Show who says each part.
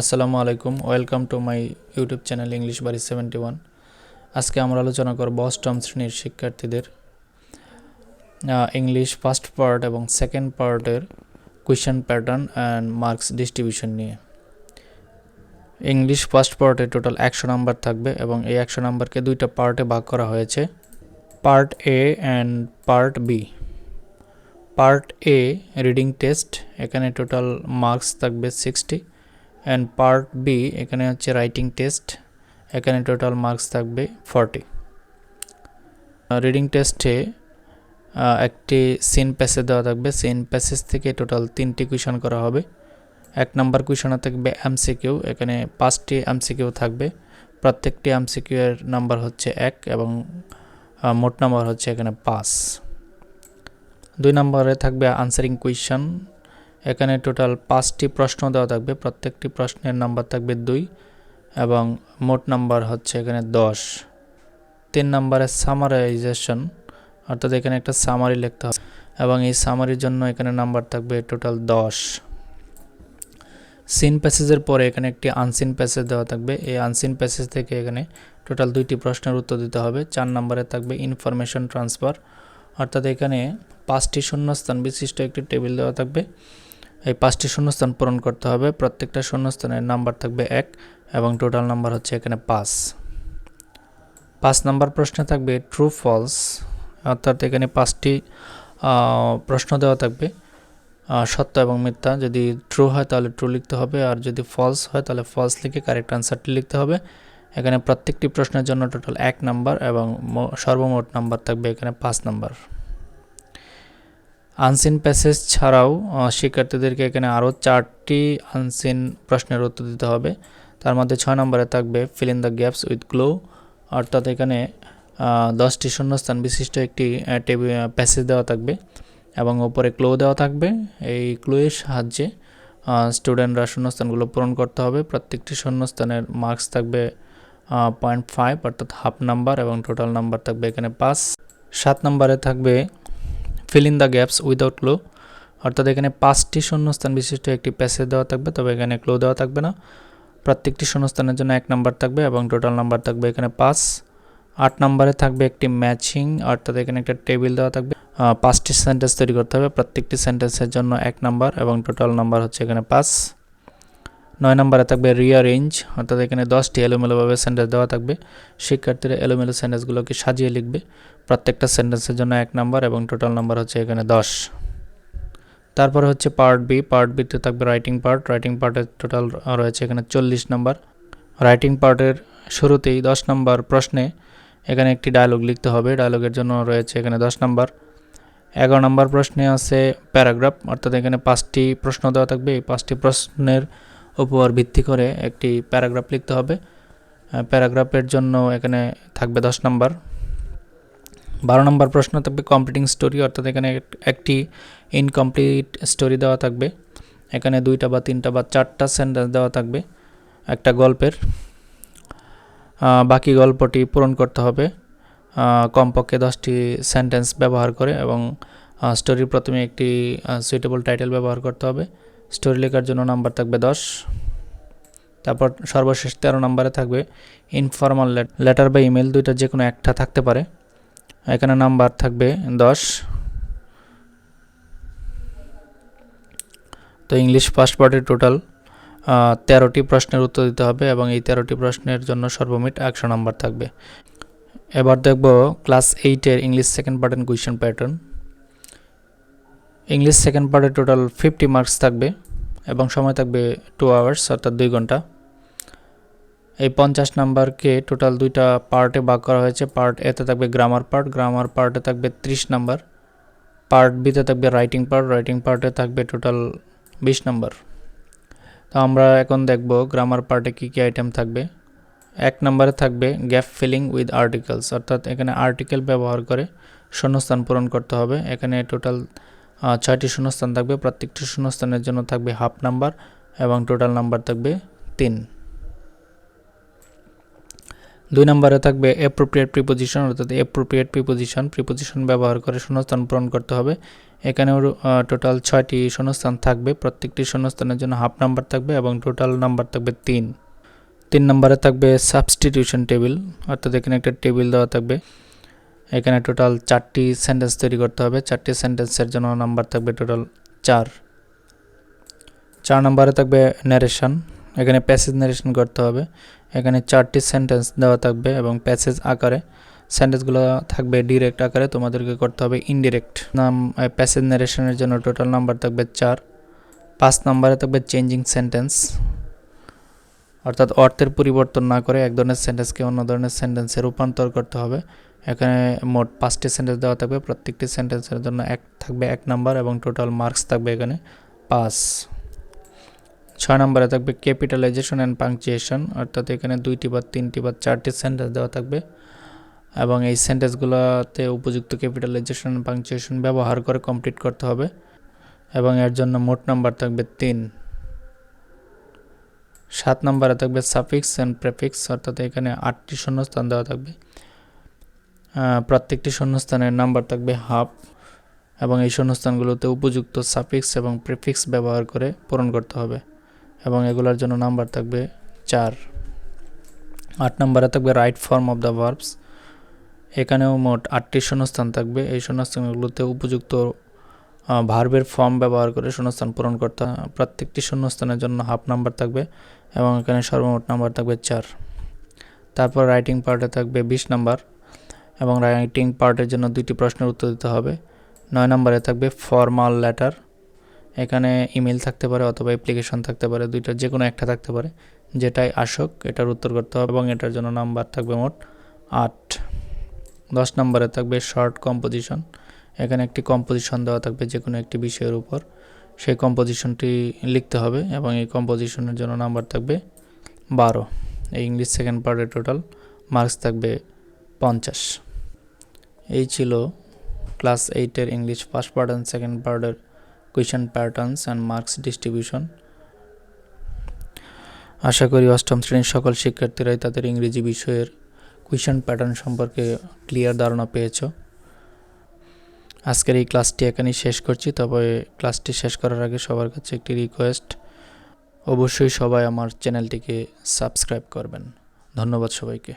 Speaker 1: আসসালামু আলাইকুম, welcome to my YouTube channel English বাড়ি সেভেন্টি ওয়ান। আজকে আমরা আলোচনা করব অষ্টম শ্রেণির শিক্ষার্থীদের ইংলিশ ফার্স্ট পার্ট এবং সেকেন্ড পার্টের question pattern and marks distribution নিয়ে। ইংলিশ ফার্স্ট পার্টে টোটাল একশো নাম্বার থাকবে এবং এই একশো নাম্বারকে দুইটা পার্টে ভাগ করা হয়েছে। Part A and part B part A reading test, এখানে টোটাল মার্কস থাকবে সিক্সটি। অ্যান্ড পার্ট বি এখানে হচ্ছে রাইটিং টেস্ট এখানে টোটাল মার্কস থাকবে ফর্টি রিডিং টেস্টে একটি সিন প্যাসেজ দেওয়া থাকবে। সিন প্যাসেজ থেকে টোটাল তিনটি কুয়েশন করা হবে। এক নম্বর কুয়েশনে থাকবে এমসিকিউ এখানে পাঁচটি এমসিকিউ থাকবে। প্রত্যেকটি এমসিকিউ এর নাম্বার হচ্ছে এক এবং মোট নাম্বার হচ্ছে এখানে পাঁচ। দুই নম্বরে থাকবে আনসারিং কুয়েশন এখানে টোটাল পাঁচটি প্রশ্ন দেওয়া থাকবে। প্রত্যেকটি প্রশ্নের নাম্বার থাকবে দুই এবং মোট নাম্বার হচ্ছে এখানে দশ। তিন নম্বরে সামারাইজেশন অর্থাৎ এখানে একটা সামারি লিখতে হবে এবং এই সামারির জন্য এখানে নাম্বার থাকবে টোটাল দশ। সিন প্যাসেজের পরে এখানে একটি আনসিন প্যাসেজ দেওয়া থাকবে। এই আনসিন প্যাসেজ থেকে এখানে টোটাল দুইটি প্রশ্নের উত্তর দিতে হবে। চার নম্বরে থাকবে ইনফরমেশন ট্রান্সফার অর্থাৎ এখানে পাঁচটি শূন্যস্থান বিশিষ্ট একটি টেবিল দেওয়া থাকবে। এই পাঁচটি শূন্যস্থান পূরণ করতে হবে। প্রত্যেকটা শূন্যস্থানের নাম্বার থাকবে এক এবং টোটাল নাম্বার হচ্ছে এখানে পাঁচ। পাঁচ নাম্বার প্রশ্নে থাকবে ট্রু ফলস অর্থাৎ এখানে পাঁচটি প্রশ্ন দেওয়া থাকবে। সত্য এবং মিথ্যা। যদি ট্রু হয় তাহলে ট্রু লিখতে হবে, আর যদি ফলস হয় তাহলে ফলস লিখে কারেক্ট আনসারটি লিখতে হবে। এখানে প্রত্যেকটি প্রশ্নের জন্য টোটাল এক নাম্বার এবং সর্বমোট নাম্বার থাকবে এখানে পাঁচ নাম্বার। আনসিন প্যাসেজ ছাড়াও শিক্ষার্থীদেরকে এখানে আরও চারটি আনসিন প্রশ্নের উত্তর দিতে হবে। তার মধ্যে ছয় নম্বরে থাকবে fill in the gaps with clue অর্থাৎ এখানে দশটি শূন্যস্থান বিশিষ্ট একটি প্যাসেজ দেওয়া থাকবে এবং ওপরে ক্লো দেওয়া থাকবে। এই ক্লোয়ের সাহায্যে স্টুডেন্টরা শূন্যস্থানগুলো পূরণ করতে হবে। প্রত্যেকটি শূন্যস্থানের মার্কস থাকবে পয়েন্ট ফাইভ অর্থাৎ হাফ নাম্বার এবং টোটাল নাম্বার থাকবে এখানে পাঁচ। সাত নম্বরে থাকবে fill in the gaps without clue অর্থাৎ এখানে পাঁচটি শূন্যস্থান বিশিষ্ট একটি প্যাসেজ দেওয়া থাকবে, তবে এখানে ক্লো দেওয়া থাকবে না। প্রত্যেকটি শূন্যস্থানের জন্য এক নাম্বার থাকবে এবং টোটাল নাম্বার থাকবে এখানে পাঁচ। আট নম্বরে থাকবে একটি ম্যাচিং অর্থাৎ এখানে একটা টেবিল দেওয়া থাকবে। পাঁচটি সেন্টেন্স তৈরি করতে হবে, প্রত্যেকটি সেন্টেন্সের জন্য এক নাম্বার এবং টোটাল নাম্বার হচ্ছে এখানে পাঁচ। নয় নম্বরে থাকবে রিয়ারেঞ্জ অর্থাৎ এখানে দশটি এলোমেলোভাবে সেন্টেন্স দেওয়া থাকবে। শিক্ষার্থীরা এলোমেলো সেন্টেন্সগুলোকে সাজিয়ে লিখবে। প্রত্যেকটা সেন্টেন্সের জন্য এক নম্বর এবং টোটাল নাম্বার হচ্ছে এখানে দশ। তারপরে হচ্ছে পার্ট বি পার্ট বিতে থাকবে রাইটিং পার্ট রাইটিং পার্টের টোটাল রয়েছে এখানে চল্লিশ নম্বর। রাইটিং পার্টের শুরুতেই দশ নম্বর প্রশ্নে এখানে একটি ডায়লগ লিখতে হবে। ডায়লগের জন্য রয়েছে এখানে দশ নাম্বার। এগারো নম্বর প্রশ্নে আছে প্যারাগ্রাফ, অর্থাৎ এখানে পাঁচটি প্রশ্ন দেওয়া থাকবে। এই পাঁচটি প্রশ্নের উপর ভিত্তি করে একটি প্যারাগ্রাফ লিখতে হবে। প্যারাগ্রাফের জন্য এখানে থাকবে দশ নম্বর। বারো নম্বর প্রশ্ন থাকবে কমপ্লিটিং স্টোরি অর্থাৎ এখানে একটি ইনকমপ্লিট স্টোরি দেওয়া থাকবে। এখানে দুইটা বা তিনটা বা চারটা সেন্টেন্স দেওয়া থাকবে একটা গল্পের। বাকি গল্পটি পূরণ করতে হবে। কমপক্ষে দশটি সেন্টেন্স ব্যবহার করে এবং স্টোরির প্রথমে একটি সুইটেবল টাইটেল ব্যবহার করতে হবে। স্টোরি লেখার জন্য নাম্বার থাকবে দশ। তারপর সর্বশেষ তেরো নাম্বারে থাকবে ইনফর্মাল লেটার বা ইমেল দুইটা যে কোনো একটা থাকতে পারে। এখানে নাম্বার থাকবে দশ। তো ইংলিশ ফার্স্ট পার্টের টোটাল তেরোটি প্রশ্নের উত্তর দিতে হবে এবং এই তেরোটি প্রশ্নের জন্য সর্বমিট একশো নাম্বার থাকবে। এবার দেখব ক্লাস এইটের English second part and question pattern English second পার্টের টোটাল ফিফটি মার্কস থাকবে এবং সময় থাকবে টু আওয়ার্স অর্থাৎ দুই ঘণ্টা। এই পঞ্চাশ নাম্বারকে টোটাল দুইটা পার্টে ভাগ করা হয়েছে। পার্ট এতে থাকবে গ্রামার পার্ট গ্রামার পার্টে থাকবে ত্রিশ নাম্বার। পার্ট বিতে থাকবে রাইটিং পার্ট রাইটিং পার্টে থাকবে টোটাল বিশ নাম্বার। তো আমরা এখন দেখব গ্রামার পার্টে কী কী আইটেম থাকবে। এক নম্বরে থাকবে গ্যাপ ফিলিং উইথ আর্টিকেলস অর্থাৎ এখানে আর্টিকেল ব্যবহার করে শূন্যস্থান পূরণ করতে হবে। এখানে টোটাল ছয়টি শূন্যস্থান থাকবে, প্রত্যেকটি শূন্যস্থানের জন্য থাকবে হাফ নাম্বার এবং টোটাল নাম্বার থাকবে তিন। দুই নম্বরে থাকবে অ্যাপ্রোপ্রিয়েট প্রিপোজিশন অর্থাৎ অ্যাপ্রোপ্রিয়েট প্রিপোজিশন প্রিপোজিশন ব্যবহার করে শূন্যস্থান পূরণ করতে হবে। এখানেও টোটাল ছয়টি শূন্যস্থান থাকবে, প্রত্যেকটি শূন্যস্থানের জন্য হাফ নাম্বার থাকবে এবং টোটাল নাম্বার থাকবে তিন। তিন নম্বরে থাকবে সাবস্টিটিউশন টেবিল অর্থাৎ এখানে একটা টেবিল দেওয়া থাকবে। এখানে টোটাল চারটি সেন্টেন্স তৈরি করতে হবে। চারটি সেন্টেন্সের জন্য নাম্বার থাকবে টোটাল চার। চার নম্বরে থাকবে ন্যারেশন এখানে প্যাসেজ ন্যারেশন করতে হবে। এখানে চারটি সেন্টেন্স দেওয়া থাকবে এবং প্যাসেজ আকারে। সেন্টেন্সগুলো থাকবে ডিরেক্ট আকারে, তোমাদেরকে করতে হবে ইনডিরেক্ট নাম প্যাসেজ ন্যারেশনের জন্য টোটাল নাম্বার থাকবে চার। পাঁচ নম্বরে থাকবে চেঞ্জিং সেন্টেন্স অর্থাৎ অর্থের পরিবর্তন না করে এক ধরনের সেন্টেন্সকে অন্য ধরনের সেন্টেন্সে রূপান্তর করতে হবে। এখানে মোট পাঁচটি সেন্টেন্স দেওয়া থাকবে। প্রত্যেকটি সেন্টেন্সের জন্য এক থাকবে এক নাম্বার এবং টোটাল মার্কস থাকবে এখানে পাঁচ। ছয় নম্বরে থাকবে ক্যাপিটালাইজেশন অ্যান্ড পাংচুয়েশন অর্থাৎ এখানে দুইটি বা তিনটি বা চারটি সেন্টেন্স দেওয়া থাকবে এবং এই সেন্টেন্সগুলোতে উপযুক্ত ক্যাপিটালাইজেশন অ্যান্ড পাংচুয়েশন ব্যবহার করে কমপ্লিট করতে হবে এবং এর জন্য মোট নাম্বার থাকবে তিন। সাত নম্বরে থাকবে সাফিক্স অ্যান্ড প্রেফিক্স অর্থাৎ এখানে আটটি শূন্যস্থান দেওয়া থাকবে। প্রত্যেকটি শূন্যস্থানের নাম্বার থাকবে হাফ এবং এই শূন্যস্থানগুলোতে উপযুক্ত সাফিক্স এবং প্রিফিক্স ব্যবহার করে পূরণ করতে হবে এবং এগুলোর জন্য নাম্বার থাকবে চার। আট নম্বরে থাকবে right form of the verbs এখানেও মোট আটটি শূন্যস্থান থাকবে। এই শূন্যস্থানগুলোতে উপযুক্ত ভার্বের ফর্ম ব্যবহার করে শূন্যস্থান পূরণ করতে প্রত্যেকটি শূন্যস্থানের জন্য হাফ নাম্বার থাকবে এবং এখানে সর্বমোট নাম্বার থাকবে চার। তারপর রাইটিং পার্টে থাকবে বিশ নাম্বার এবং রাইটিং পার্টের জন্য দুইটি প্রশ্নের উত্তর দিতে হবে। নয় নম্বরে থাকবে ফর্মাল লেটার এখানে ইমেল থাকতে পারে অথবা অ্যাপ্লিকেশন থাকতে পারে দুইটার যে কোনো একটা থাকতে পারে। যেটাই আসুক, এটার উত্তর করতে হবে এবং এটার জন্য নাম্বার থাকবে মোট আট। দশ নম্বরে থাকবে শর্ট কম্পোজিশন এখানে একটি কম্পোজিশন দেওয়া থাকবে যে কোনো একটি বিষয়ের উপর। সেই কম্পোজিশনটি লিখতে হবে এবং এই কম্পোজিশনের জন্য নাম্বার থাকবে বারো। এই ইংলিশ সেকেন্ড পার্টের টোটাল মার্কস থাকবে পঞ্চাশ। এই ছিল ক্লাস এইটের English first part and second পার্টের question patterns and marks distribution. আশা করি অষ্টম শ্রেণির সকল শিক্ষার্থীরাই তাদের ইংরেজি বিষয়ের কুয়েশন প্যাটার্ন সম্পর্কে ক্লিয়ার ধারণা পেয়েছ। আজকের এই ক্লাসটি এখানেই শেষ করছি, তবে ক্লাসটি শেষ করার আগে সবার কাছে একটি রিকোয়েস্ট। অবশ্যই সবাই আমার চ্যানেলটিকে সাবস্ক্রাইব করবেন। ধন্যবাদ সবাইকে।